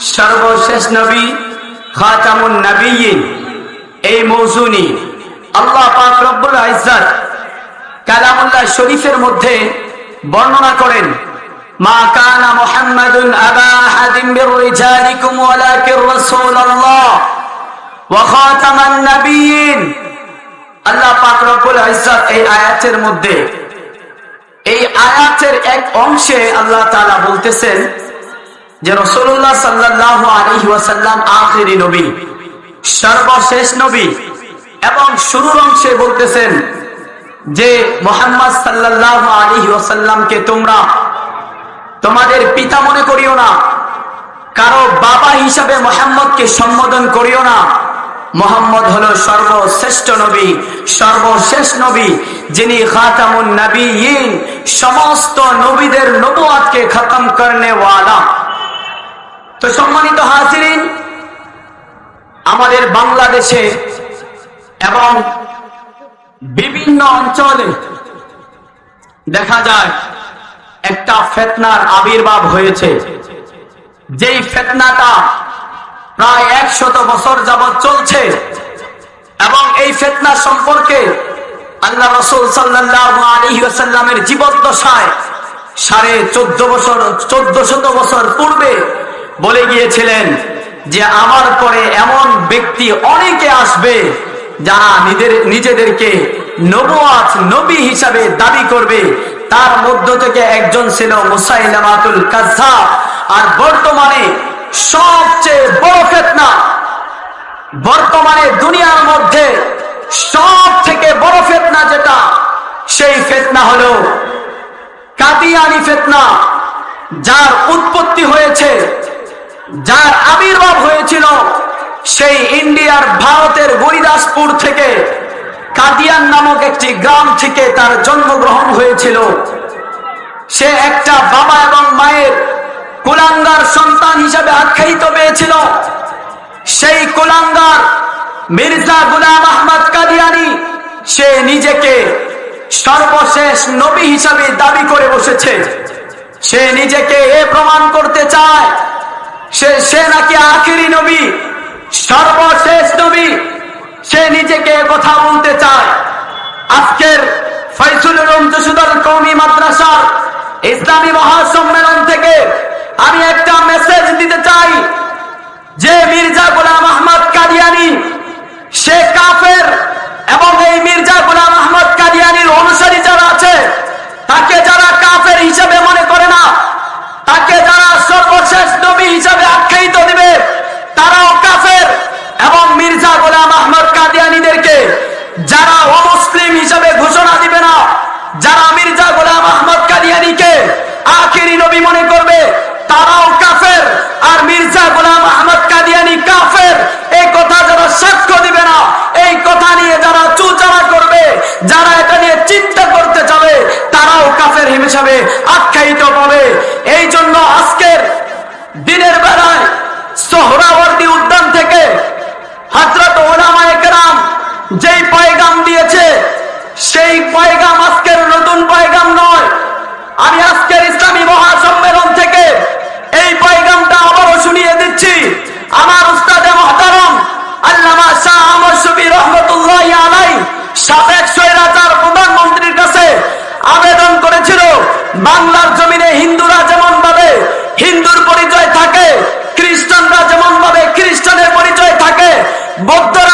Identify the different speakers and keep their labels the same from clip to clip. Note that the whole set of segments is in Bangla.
Speaker 1: সর্বশেষ নবীন শরীফের মধ্যে বর্ণনা করেন, মা কানা মুহাম্মাদুন আল্লাহ পাক রব্বুল ইজ্জত এই আয়াতের মধ্যে এই আয়াতের এক অংশে আল্লাহ তাআলা বলতেছেন যে রাসূলুল্লাহ সাল্লাল্লাহু আলাইহি ওয়াসাল্লাম আখিরি নবী, সর্বশেষ নবী। এবং শুরুর অংশে বলতেছেন যে মোহাম্মদ সাল্লাহ আলী ওসাল্লামকে তোমরা তোমাদের পিতা মনে করিও না, কারও বাবা হিসাবে মোহাম্মদকে সম্বোধন করিও না। মোহাম্মদ হলো সর্বশ্রেষ্ঠ নবী, সর্বশেষ নবী, যিনি খাতামুন নবী সমস্ত নবীদের নবুয়াতকে খতম করনে ওয়ালা তো সম্মানিত হাজিরিন, আমাদের বাংলাদেশে এবং বিভিন্ন অঞ্চলে দেখা যায়, একটা ফেতনার আবির্ভাব হয়েছে। যেই ফেতনাটা প্রায় একশত বছর যাবৎ চলছে। এবং এই ফেতনা সম্পর্কে আল্লাহ রসুল সাল্লাহ আলী সাল্লামের জীবদ্দশায় সাড়ে চোদ্দ বছর চোদ্দ শত বছর পূর্বে বলে গিয়েছিলেন যে আমার পরে এমন ব্যক্তি অনেকে আসবে যারা নিজের, নিজেদেরকে নবুয়াত, নবী হিসাবে দাবি করবে। তার মধ্য থেকে একজন ছিল কাজা আর বর্তমানে সবচেয়ে বড় ফেতনা বর্তমানে দুনিয়ার মধ্যে সব থেকে বড় ফেতনা যেটা, সেই ফেতনা হলো কাদিয়ানি ফেতনা, যার উৎপত্তি হয়েছে, যার আবির্ভাব হয়েছিল সেই ইন্ডিয়ার ভারতের গরিদাসপুর থেকে। কাদিয়ান নামক একটি গ্রাম থেকে তার জন্মগ্রহণ হয়েছিল। সে একটা বাবা এবং মায়ের কুলাঙ্গার সন্তান হিসাবে আখ্যায়িত পেয়েছিল সেই কুলাঙ্গার মির্জা গুলাম আহমদ কাদিয়ানি, সে নিজেকে সর্বশেষ নবী হিসাবে দাবি করে বসেছে। সে নিজেকে এ প্রমাণ করতে চায়, সে সে নাকি আখেরি নবী, সর্বশেষ নবী, সে নিজেকে কথা বলতে চায়। আজকের ফৈসুল উলুম যশোদল কৌমি মাদ্রাসার ইসলামী মহাসম্মেলন থেকে আমি একটা মেসেজ দিতে চাই। যে মির্জা গোলাম আহমদ কাদিয়ানি, সে কাফের এবং এই মির্জা গোলাম আহমদ কাদিয়ানির অনুসারী যারা আছে, তাকে যারা কাফের হিসেবে মনে করে না, তাকে যারা সর্বশেষ নবী হিসাবে আখ্যায়িত দিবে, তারাও কাফের এবং মির্জা গোলাম আহমদ কাদিয়ানিদেরকে যারা অমুসলিম হিসাবে ঘোষণা দিবে না যারা মির্জা গোলাম আহমদ কাদিয়ানিকে আখেরি নবী মনে করবে তারাও কাফের আর মির্জা গোলাম আহমদ কাদিয়ানি কাফের এই কথা যারা সাক্ষ্য দিবে না এই কথা নিয়ে যারা চুচারা করবে যারা এটা নিয়ে চিন্তা করতে যাবে তারাও কাফের হিসেবে আখ্যায়িত পাবে। এই বৌদ্ধরা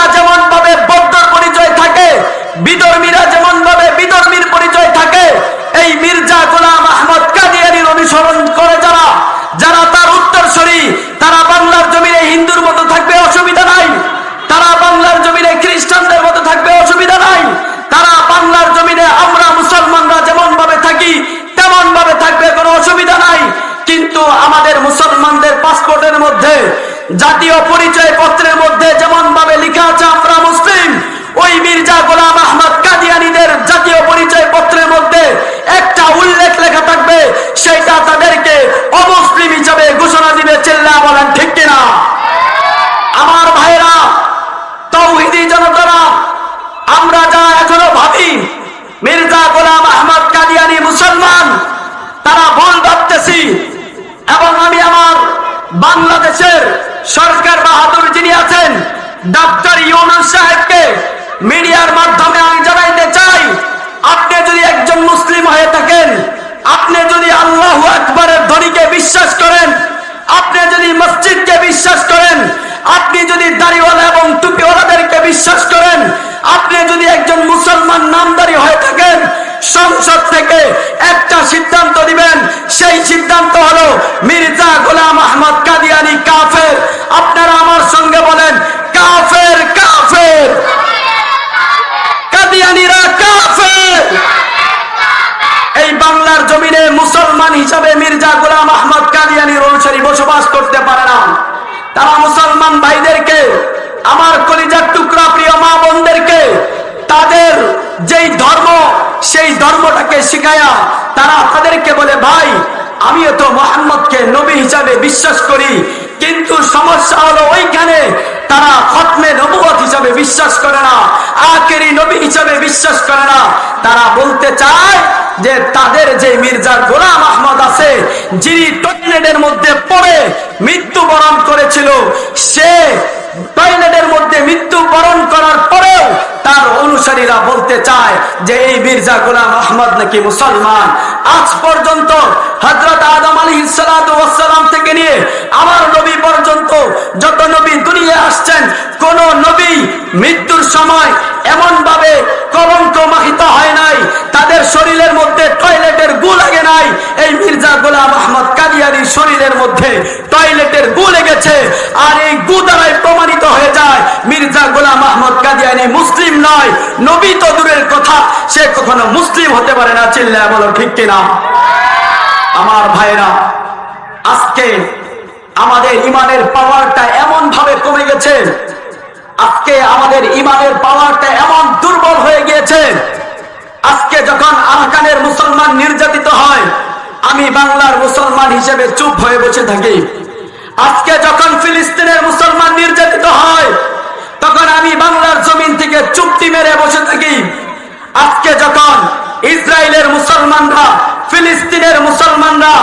Speaker 1: বিশ্বাস করেন, আপনি যদি দাড়িওয়ালা এবং টুপিওয়ালাদেরকে বিশ্বাস করেন, আপনি যদি একজন মুসলমান নামদারি হয়ে থাকেন, সংসদ থেকে একটা সিদ্ধান্ত দিবেন, সেই সিদ্ধান্ত হলো মির্জা গোলাম আহমদ কাদিয়ানি কাফের। আপনারা আমার সঙ্গে বলেন, কাফের কাফের। কাদিয়ানিরা কাফের। এই বাংলার জমিনে মুসলমান হিসাবে মির্জা গোলাম আহমদ কাদিয়ানির অনুসারী বসবাস করতে পারে না। তারা মুসলমান ভাইদেরকে, আমার কলিজার টুকরা প্রিয় মা বোনদেরকে, তাদের যেই ধর্ম, সেই ধর্মটাকে শিখায়া তারা তাদেরকে বলে, ভাই, আমিও তো মোহাম্মদকে নবী হিসাবে বিশ্বাস করি, কিন্তু সমস্যা হলো ওইখানে তারা খতমে নবুয়ত হিসাবে বিশ্বাস করে না, আখেরি নবী হিসাবে বিশ্বাস করে না। তারা বলতে চায় যে তাদের যে মির্জা গোলাম আহমদ আছে, যিনি টয়লেটের মধ্যে পড়ে মৃত্যুবরণ করেছিল। সে টয়লেটের মধ্যে মৃত্যুবরণ করার পরেও তার অনুসারীরা বলতে চায় যে, এই মির্জা গোলাম আহমদ নাকি মুসলমান? আজ পর্যন্ত হজরত আদম আলী সালাম থেকে নিয়ে আমার নবী পর্যন্ত যত নবী দুনিয়া আসছেন, কোন নবী মৃত্যুর সময় এমন ভাবে কলঙ্ক মাহিত হয় নাই। তাদের শরীরের মধ্যে টয়লেটের গু লাগে নাই। এই মির্জা গোলাম আহমদ কাদিয়ানির শরীরের মধ্যে টয়লেটের গু লেগেছে আর এই গু দ্বারাই প্রমাণিত হয়ে যায় মির্জা গোলাম আহমদ কাদিয়ানি মুসলিম নয়। নবী তো দূরের কথা, সে কখনো মুসলিম হতে পারে না চিল্লা বলো ঠিক কিনা? আমার ভাইরা আজকে আমাদের ইমানের পাওয়ারটা এমন ভাবে কমে গেছে। আজকে আমাদের ইমানের পাওয়ারটা এমন দুর্বল হয়ে গিয়েছে। আজকে যখন আরাকানের মুসলমান নির্যাতিত হয় আমি বাংলার মুসলমান হিসেবে চুপ হয়ে বসে থাকি। আজকে যখন ফিলিস্তিনের মুসলমান নির্যাতিত হয়, তখন আমি বাংলার জমিন থেকে চুপটি মেরে বসে থাকি। আজকে যখন ইসরায়েলের মুসলমানরা, ফিলিস্তিনের মুসলমানরা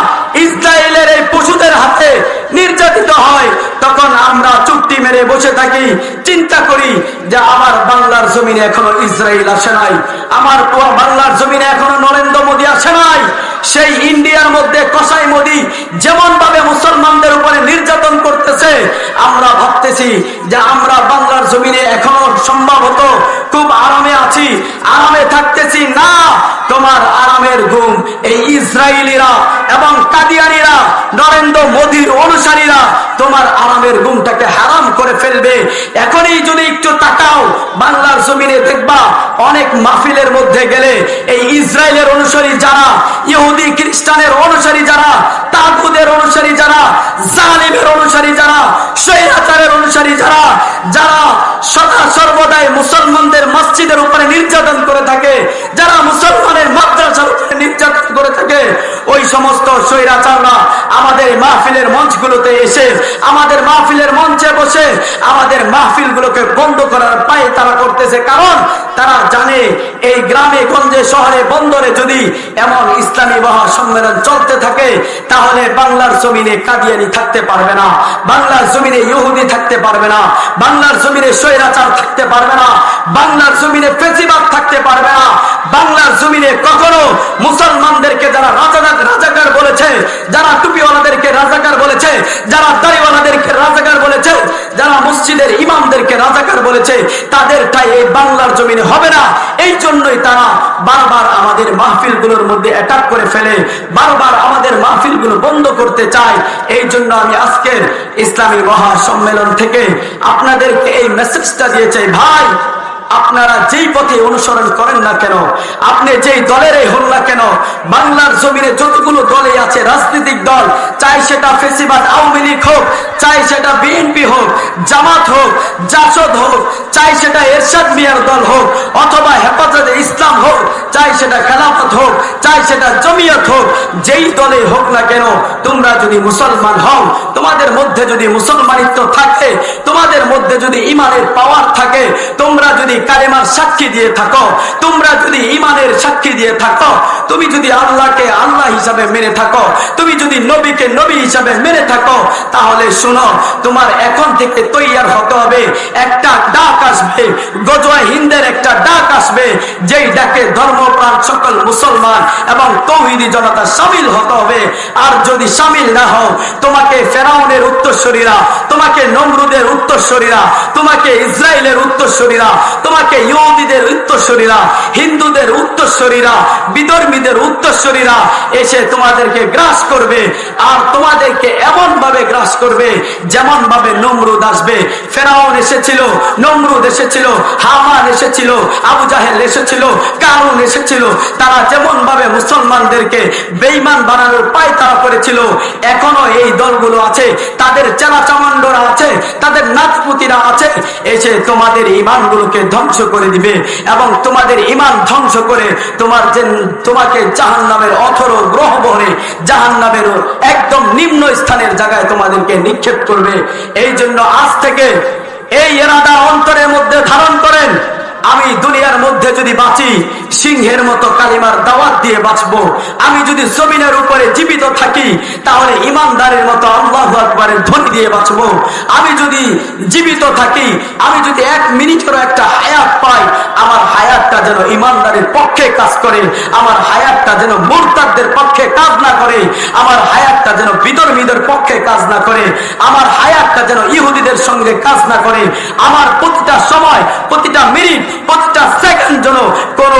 Speaker 1: ইসরায়েলের এই পশুদের হাতে নির্যাতিত হয়, তখন আমরা চুক্তি মেরে বসে থাকি, চিন্তা করি যে আমার বাংলার জমিনে এখনও ইসরায়েল আসে নাই, আমার বাংলার জমিনে এখনও নরেন্দ্র মোদী আসে নাই, সেই ইন্ডিয়ার মধ্যে কসাই মোদী যেমন ভাবে মুসলমানদের উপরে নির্যাতন করতেছে, আমরা ভাবতেছি যে আমরা বাংলার জমিনে এখনও সম্ভবত খুব আরামে আছি, আরামে থাকতেছি না। তোমার আরামের ঘুম এই ইসরায়েলিরা এবং কাদিয়ানিরা, নরেন্দ্র মোদীর অনুসারীরা তোমার আরামের ঘুমটাকে হারাম করে ফেলবে। এখনই যদি একটু তাকাও, বাংলার জমিনে দেখবা, অনেক মাহফিলের মধ্যে গেলে এই ইসরায়েলের অনুসারী যারা, ইহুদি, খ্রিস্টানের অনুসারী যারা, তাগুদের অনুসারী যারা, জালিমের অনুসারী যারা, স্বৈরাচারের অনুসারী মুসলমানদের মসজিদের উপরে নির্যাতন করে থাকে, যারা মুসলমানের মাদ্রাসার উপরে নির্যাতন করে থাকে, ওই সমস্ত স্বৈরাচাররা আমাদের মাহফিলের মঞ্চগুলোতে এসে, আমাদের মাহফিলের মঞ্চে বসে, আমাদের মাহফিলগুলোকে বন্ধ করার পায়ে তারা করতেছে। কারণ তারা জানে এই গ্রামে, গঞ্জে, শহরে, বন্দরে যদি এমন ইসলামী মহা সম্মেলন চলতে থাকে, তাহলে বাংলার জমিনে কাদিয়ানি থাকতে পারবে না, বাংলার জমিনে ইহুদি থাকতে পারবে না, বাংলার জমিনে স্বৈরাচার থাকতে পারবে না। বাংলার জমিনে ফেসিবাদ থাকতে পারবে না। বাংলার জমিনে কখনো মুসলমানদেরকে যারা রাজাকার রাজাকার বলেছে, যারা টুপিওয়ালাদেরকে রাজাকার বলেছে, যারা দাড়িওয়ালাদেরকে রাজাকার বলেছে, যারা মসজিদের ইমামদেরকে রাজাকার বলেছে, তাদেরটাই এই বাংলার জমিনে হবে না। এই জন্যই তারা বারবার আমাদের মাহফিলগুলোর মধ্যে অ্যাটাক করে ফেলে, বারবার আমাদের মাহফিলগুলো বন্ধ করতে চায়। এই জন্য আমি আজকের ইসলামী মহা সম্মেলন থেকে আপনাদেরকে এই মেসেজটা দিয়েছে, ভাই আপনারা যেই পথে অনুসরণ করেন না কেন, আপনি যেই দলেরই হন না কেন, বাংলার জমিনে যতগুলো দলে আছে রাজনৈতিক দল, চাই সেটা ফেসিবাদ আওয়ামী লীগ হোক, চাই সেটা বিএনপি হোক, জামাত হোক, জাসদ হোক, চাই সেটা এরশাদ মিয়ার দল হোক, অথবা হেফাজতে ইসলাম হোক, চাই সেটা খেলাফত হোক, চাই সেটা জমিয়ত হোক, যেই দলে হোক না কেন, তোমরা যদি মুসলমান হও, তোমাদের মধ্যে যদি মুসলমানিত্ব থাকে, তোমাদের মধ্যে যদি ইমানের পাওয়ার থাকে, তোমরা যদি কালেমার সাক্ষী দিয়ে থাকো। তোমরা যদি সাক্ষী দিয়ে থাকো। তুমি যদি আল্লাহকে আল্লাহ হিসাবে মেনে থাকো, তুমি যদি নবীকে নবী হিসাবে মেনে থাকো, তাহলে শুনো, তোমার এখন থেকে তৈয়ার হতে হবে। একটা ডাক আসবে গজওয়া হিন্দের একটা ডাক আসবে, যেই ডাকে ধর্মপ্রাণ সকল মুসলমান এবং তৌহিদি জনতা সামিল হতে হবে। আর যদি সামিল না হও, তোমাকে ফেরাউনের উত্তরসূরীরা, তোমাকে নমরুদের উত্তরসূরীরা, তোমাকে ইসরায়েলের উত্তরসূরীরা, তোমাকে ইহুদিদের উত্তরসূরীরা, হিন্দুদের বিধর্মীদের উত্তরসূরীরা এসে তোমাদেরকে গ্রাস করবে আর তোমাদেরকে এমন ভাবে গ্রাস করবে যেমন ভাবে নমরুদ আসবে। ফেরাউন এসেছিল, নমরুদ এসেছিল, হামান এসেছিল, আবু জাহেল এসেছিল, কারুন এসেছিল। তারা যেমন ভাবে মুসলমানদেরকে বেইমান বানানোর পায় তারা করেছিল, এখনও এই দলগুলো আছে, তাদের চেলা চামন্ডরা আছে, তাদের নাচপুতিরা আছে। এসে তোমাদের ইমানগুলোকে ধ্বংস করে দিবে এবং তোমাদের ইমান ধ্বংস করে তোমার যে তোমাকে জাহান নামের অথর গ্রহ বহরে জাহান নামের একদম নিম্ন স্থানের জায়গায় তোমাদেরকে নিক্ষেপ করবে। এই জন্য আজ থেকে এই এরাদা অন্তরের মধ্যে ধারণ করেন। আমি দুনিয়ার মধ্যে যদি বাঁচি, সিংহের মতো কালিমার দাওয়াত দিয়ে বাঁচবো। আমি যদি জমিনের উপরে জীবিত থাকি, তাহলে ইমানদারের মতো আল্লাহ আকবরের ধ্বনি দিয়ে বাঁচবো। আমি যদি জীবিত থাকি, আমি যদি এক মিনিটেরও একটা হায়াত পাই, আমার হায়াতটা যেন ইমানদারের পক্ষে কাজ করে, আমার হায়াতটা যেন মুরতাদদের পক্ষে কাজ না করে, আমার হায়াতটা যেন বিদর্মীদের পক্ষে কাজ না করে, আমার হায়াতটা যেন ইহুদিদের সঙ্গে কাজ না করে, আমার প্রতিটা সময়, প্রতিটা মিনিট, প্রতিটা সেকেন্ড যেন কোন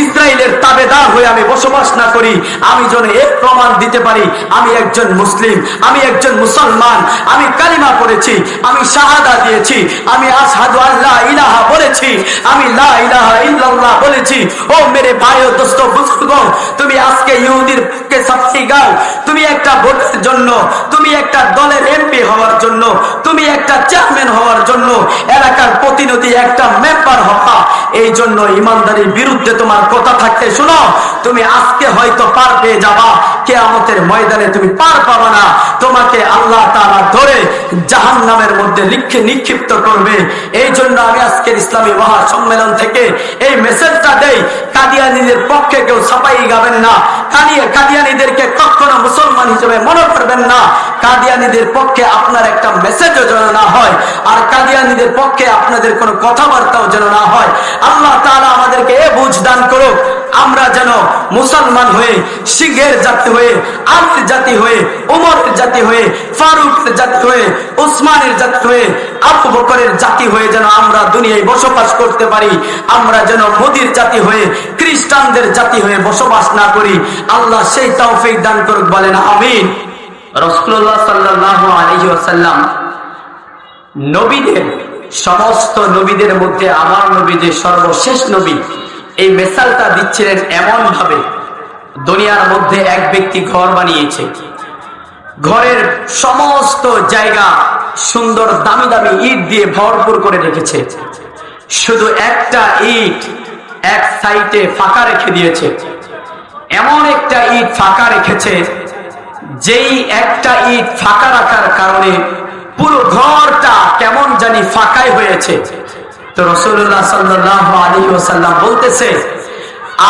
Speaker 1: ইসরায়েলের তাবেদার হয়ে আমি বসবাস না করি, আমি যেন এর প্রমাণ দিতে পারি, আমি একজন মুসলিম, আমি একজন মুসলমান, আমি কালিমা পড়েছি, আমি শাহাদা দিয়েছি, আমি আসাদু আল্লাহ ইলাহা বলেছি, আমি লা ইলাহা ইল্লাল্লাহ বলেছি। ও মেরে ভাই ও দোস্ত তুমি আজকে ইহুদির পক্ষে সাক্ষী গাও, তুমি একটা ভোটের জন্য তুমি একটা দলের এমপি হওয়ার জন্য তুমি একটা চেয়ারম্যান হওয়ার জন্য এলাকার প্রতিনিধি একটা মেম্বার হওয়া এই জন্য ইমানদারির বিরুদ্ধে তোমার কথা থাকতে শোনো। তুমি আজকে হয়তো পার পেয়ে যাবা। কেয়ামতের ময়দানে তুমি পার পাবা না। তোমাকে আল্লাহ তাআলা ধরে জাহান নামের মধ্যে লিখে নিক্ষিপ্ত করবে। এই জন্য আমি আজকের ইসলামী মহা সম্মেলন থেকে এই মেসেজটা দেই। কাদিয়ানিদের পক্ষে কেউ সাপাই গাবেন না। কাদিয়া কাদিয়ানিদেরকে কখনো মুসলমান হিসেবে মনে করবেন না। কাদিয়ানিদের পক্ষে আপনার একটা মেসেজও যেন না হয়। কাদিয়ানিদের পক্ষে আপনাদের কোনো কথাবার্তাও যেন না হয়। আল্লাহ তাআলা আমাদেরকে এ বুঝ দান করুক, আমরা যেন মুসলমান হয়ে সিংহের জাতি হয়ে, আমের জাতি হয়ে, উমরের জাতি হয়ে, ফারুকের জাতি হয়ে, উসমানের জাতি হয়ে, আবু বকরের জাতি হয়ে যেন আমরা দুনিয়ায় বসবাস করতে পারি, আমরা যেন মোদির জাতি হয়ে, খ্রিস্টানদের জাতি হয়ে বসবাস না করি। আল্লাহ সেই তৌফিক দান করুক, বলেন আমিন। রসুল্লাহ সাল্লাহ আলহি নবীদের, সমস্ত নবীদের মধ্যে আমার নবী যে সর্বশেষ নবী, এই মেসালটা দিচ্ছিলেন এমন ভাবে দুনিয়ার মধ্যে এক ব্যক্তি ঘর বানিয়েছে। ঘরের সমস্ত জায়গা সুন্দর দামি দামি ইট দিয়ে ভরপুর করে রেখেছে। শুধু একটা ইট এক সাইডে ফাঁকা রেখে দিয়েছে। এমন একটা ইট ফাঁকা রেখেছে, যেই একটা ইট ফাঁকা রাখার কারণে পুরো ঘরটা কেমন জানি ফাঁকাই হয়েছে। তো রসুল্লাহ সাল্লাহ আলী ওসাল্লাম বলতেছে,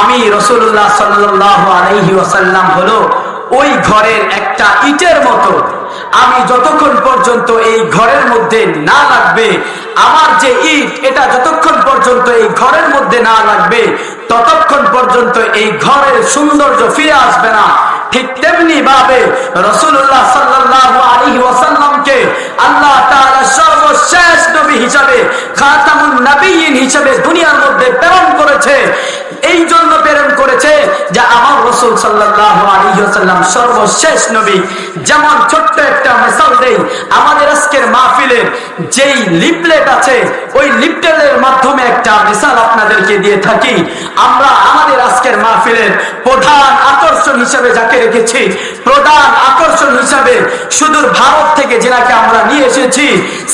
Speaker 1: আমি রসুল্লাহ সাল্লাহ আলহি ওসাল্লাম হলো ওই ঘরের একটা ইটের মতো। আমি যতক্ষণ পর্যন্ত এই ঘরের মধ্যে না লাগবে, আমার যে ইট, এটা যতক্ষণ পর্যন্ত এই ঘরের মধ্যে না লাগবে, ততক্ষণ পর্যন্ত এই ঘরের সৌন্দর্য ফিরে আসবে না। ঠিক তেমনি ভাবে রসুল্লাহ সাল্লাহ আলী ওয়াসাল্লামকে আল্লাহ সর্বশেষ নবী হিসাবে খাতামুন নবীন হিসাবে দুনিয়ার মধ্যে প্রেরণ করেছে। এই জন্য যে আমার রসুল সাল্লাহ আলী সর্বশেষ নবী। যেমন ছোট্ট একটা মেসাল দেই, আমাদের আজকের মাহফিলের যেই লিপলেট আছে, ওই লিপলেটের মাধ্যমে একটা মিসাল আপনাদেরকে দিয়ে থাকি। আমরা আমাদের আজকের মাহফিলের প্রধান আকর্ষণ হিসাবে যাকে রেখেছি, প্রধান আকর্ষণ হিসাবে সুদূর ভারত থেকে যেনাকে আমরা নিয়ে এসেছি,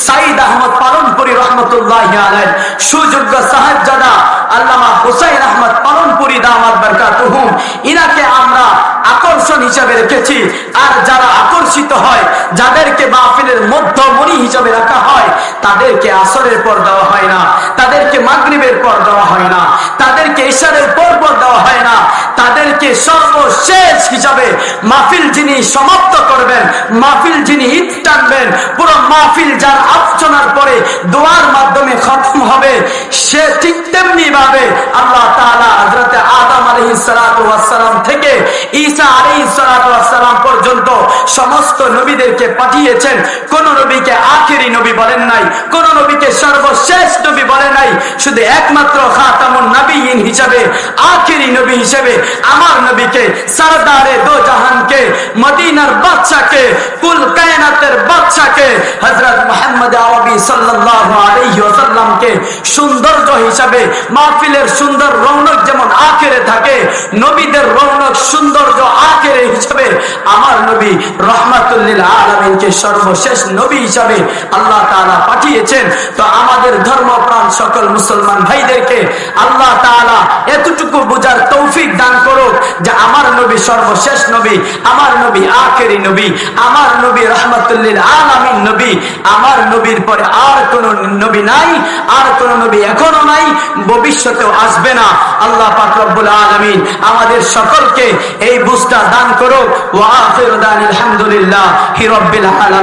Speaker 1: সাইদ আহমদ পালনপুরি রহমতুল্লাহ আলেন সুযোগ্য সাহেবজাদা আল্লামা হুসাইন আহমদ পালনপুরি দামাদ বরকাতুহুম আমরা আকর্ষণ হিসাবে রেখেছি। আর যারা আকর্ষিত হয়, যাদেরকে মাহফিলের মধ্যমণি হিসাবে রাখা হয়, তাদেরকে আসরের পর দেওয়া হয় না, তাদেরকে মাগরিবের পর দেওয়া হয় না, তাদেরকে ইশারের পর পর দেওয়া হয় না, তাদেরকে সর্বশেষ হিসাবে মাহফিল যিনি সমাপ্ত করবেন, মাহফিল যিনি ঈদ টানবেন, পুরো মাহফিল যার আলোচনার পরে দোয়ার মাধ্যমে খতম হবে, সে ঠিক তেমনি ভাবে আল্লাহ তাআলা হযরতে আদম সালাম থেকে ঈসা আলাইহিস সালাম পর্যন্ত সমস্ত নবীদেরকে পাঠিয়েছেন। কোন নবীকে আখেরি নবী বলেন নাই, কোন নবীকে সর্বশেষ নবী বলেন নাই। শুধু একমাত্র খাতামুন নবীন হিসাবে, আখেরি নবী হিসেবে আমার নবীকে দো জাহানকে মদিনার বাদশাকে কুল কায়নাতের বাদশাকে, হযরত মুহাম্মদ আরবি সাল্লাল্লাহু আলাইহি ওয়াসাল্লামকে সৌন্দর্য হিসাবে, মাহফিলের সুন্দর রৌনক যেমন আখেরে থাকে, নবীদের রৌনক সৌন্দর্য আখেরে হিসাবে আমার নবী রহমাতুল্লিল আলমিনকে সর্বশেষ নবী হিসাবে আল্লাহ তাআলা পাঠিয়েছেন। তো আমাদের ধর্মপ্রাণ সকল মুসলমান ভাইদেরকে আল্লাহ তাআলা এতটুকু বোঝার তৌফিক দান করুক যে আমার নবী সর্বশেষ নবী, আমার নবী আখেরি নবী, আমার নবী রহমাতুল্লিল আলামিন নবী, আমার নবীর পরে আর কোন নবী নাই, আর কোন নবী এখনও নাই, ভবিষ্যতেও আসবে না। আল্লাহ পাক রব্বুল আলামিন আমাদের সকলকে এই বুঝটা দান করুক। ওয়া আখিরু দানিল হামদুলিল্লাহি রাব্বিল আলামিন।